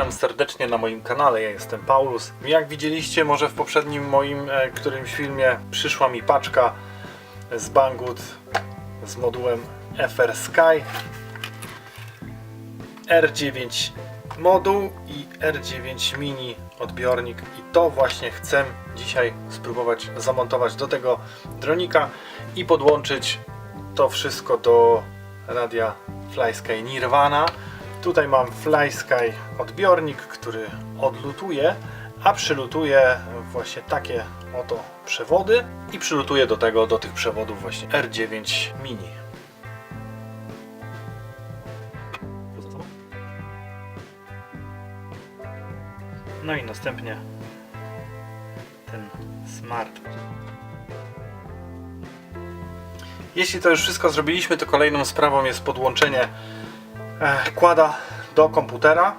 Witam serdecznie na moim kanale, ja jestem Paulus. Jak widzieliście może w poprzednim moim e, którymś filmie przyszła mi paczka z Banggood z modułem FR Sky R9 moduł i R9 mini odbiornik i to właśnie chcę dzisiaj spróbować zamontować do tego dronika i podłączyć to wszystko do radia FlySky Nirvana. Tutaj mam FlySky odbiornik, który odlutuje, a przylutuje właśnie takie oto przewody i przylutuje do tego, do tych przewodów właśnie R9 mini. No i następnie ten smart. Jeśli to już wszystko zrobiliśmy, to kolejną sprawą jest podłączenie kłada do komputera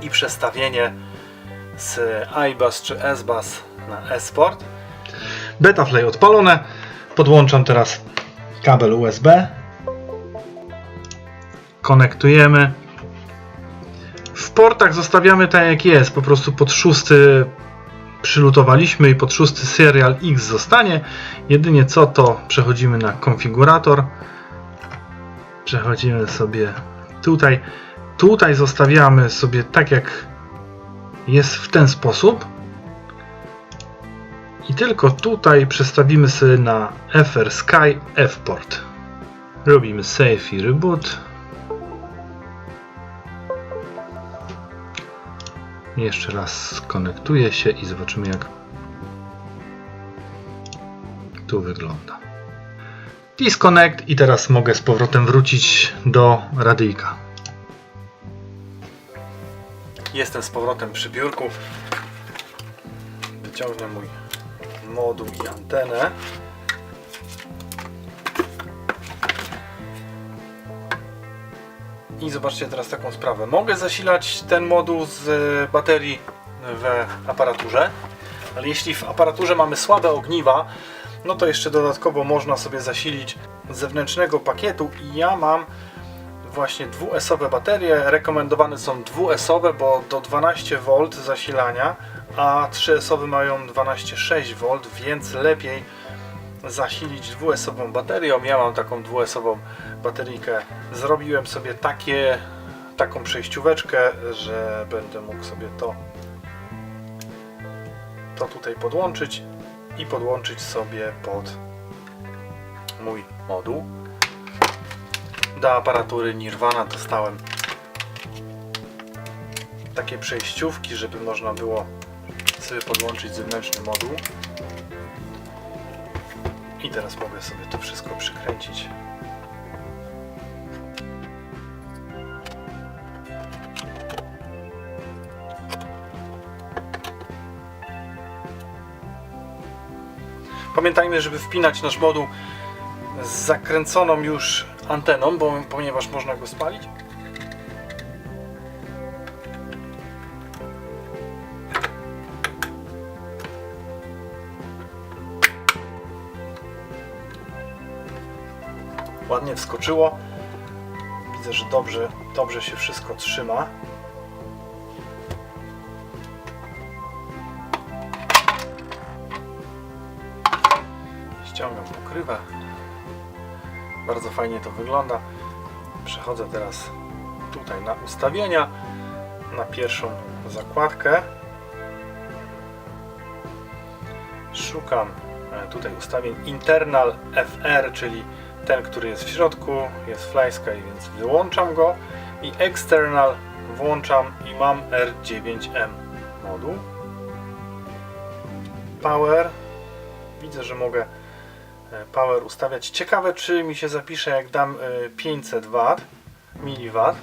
i przestawienie z iBus czy SBus na eSport. Betafly odpalone. Podłączam teraz kabel USB. Konektujemy. W portach zostawiamy tak jak jest, po prostu pod szósty przylutowaliśmy i pod szósty serial X zostanie. Jedynie co to przechodzimy na konfigurator. Przechodzimy sobie tutaj. Tutaj zostawiamy sobie tak jak jest w ten sposób. I tylko tutaj przestawimy sobie na FR Sky F-port. Robimy save i reboot. Jeszcze raz skonektuję się i zobaczymy jak tu wygląda. Disconnect i teraz mogę z powrotem wrócić do radyjka. Jestem z powrotem przy biurku. Wyciągnę mój moduł i antenę. I zobaczcie teraz taką sprawę. Mogę zasilać ten moduł z baterii w aparaturze, ale jeśli w aparaturze mamy słabe ogniwa, no to jeszcze dodatkowo można sobie zasilić zewnętrznego pakietu i ja mam właśnie dwuesowe baterie. Rekomendowane są dwuesowe, bo do 12V zasilania, a 3esowe mają 12,6V, więc lepiej zasilić dwuesową baterią. Ja mam taką dwuesową bateryjkę. Zrobiłem sobie takie, taką przejścióweczkę, że będę mógł sobie to, to tutaj podłączyć i podłączyć sobie pod mój moduł. Do aparatury Nirvana dostałem takie przejściówki, żeby można było sobie podłączyć zewnętrzny moduł. I teraz mogę sobie to wszystko przykręcić. Pamiętajmy, żeby wpinać nasz moduł z zakręconą już anteną, bo, ponieważ można go spalić. Ładnie wskoczyło. Widzę, że dobrze, dobrze się wszystko trzyma. Bardzo fajnie to wygląda. Przechodzę teraz tutaj na ustawienia, na pierwszą zakładkę. Szukam e, tutaj ustawień internal FR, czyli ten, który jest w środku, jest FlySky, więc wyłączam go i external włączam i mam R9M moduł. Power. Widzę, że mogę power ustawiać. Ciekawe, czy mi się zapisze, jak dam e, 500 W, mW.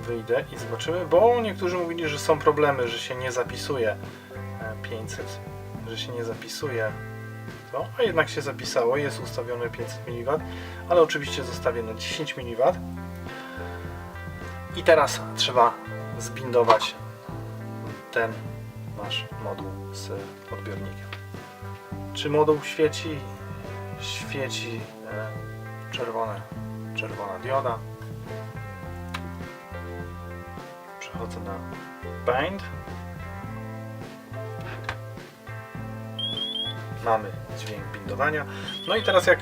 Wyjdę i zobaczymy, bo niektórzy mówili, że są problemy, że się nie zapisuje e, 500, że się nie zapisuje to, a jednak się zapisało, jest ustawione 500 mW, ale oczywiście zostawię na 10 mW. I teraz trzeba zbindować ten nasz moduł z odbiornikiem. Czy moduł świeci? Świeci e, czerwone, czerwona dioda. Przechodzę na bind. Mamy dźwięk bindowania. No i teraz jak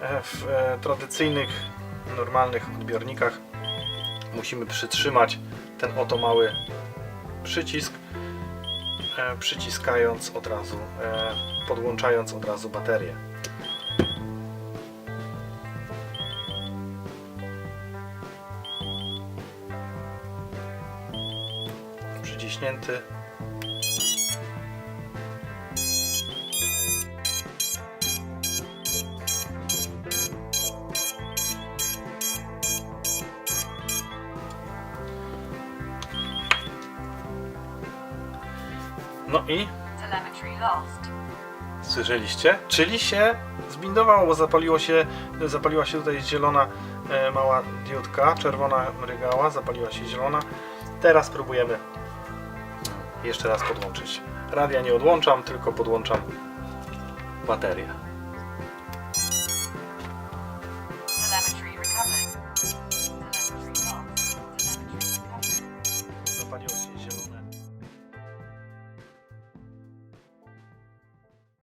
e, w e, tradycyjnych, normalnych odbiornikach musimy przytrzymać ten oto mały przycisk, przyciskając od razu, e, podłączając od razu baterię. Przyciśnięty. No i. Słyszeliście? Czyli się zbindowało, bo zapaliło się, zapaliła się tutaj zielona e, mała diodka, czerwona mrygała, zapaliła się zielona. Teraz spróbujemy jeszcze raz podłączyć. Radia nie odłączam, tylko podłączam baterię.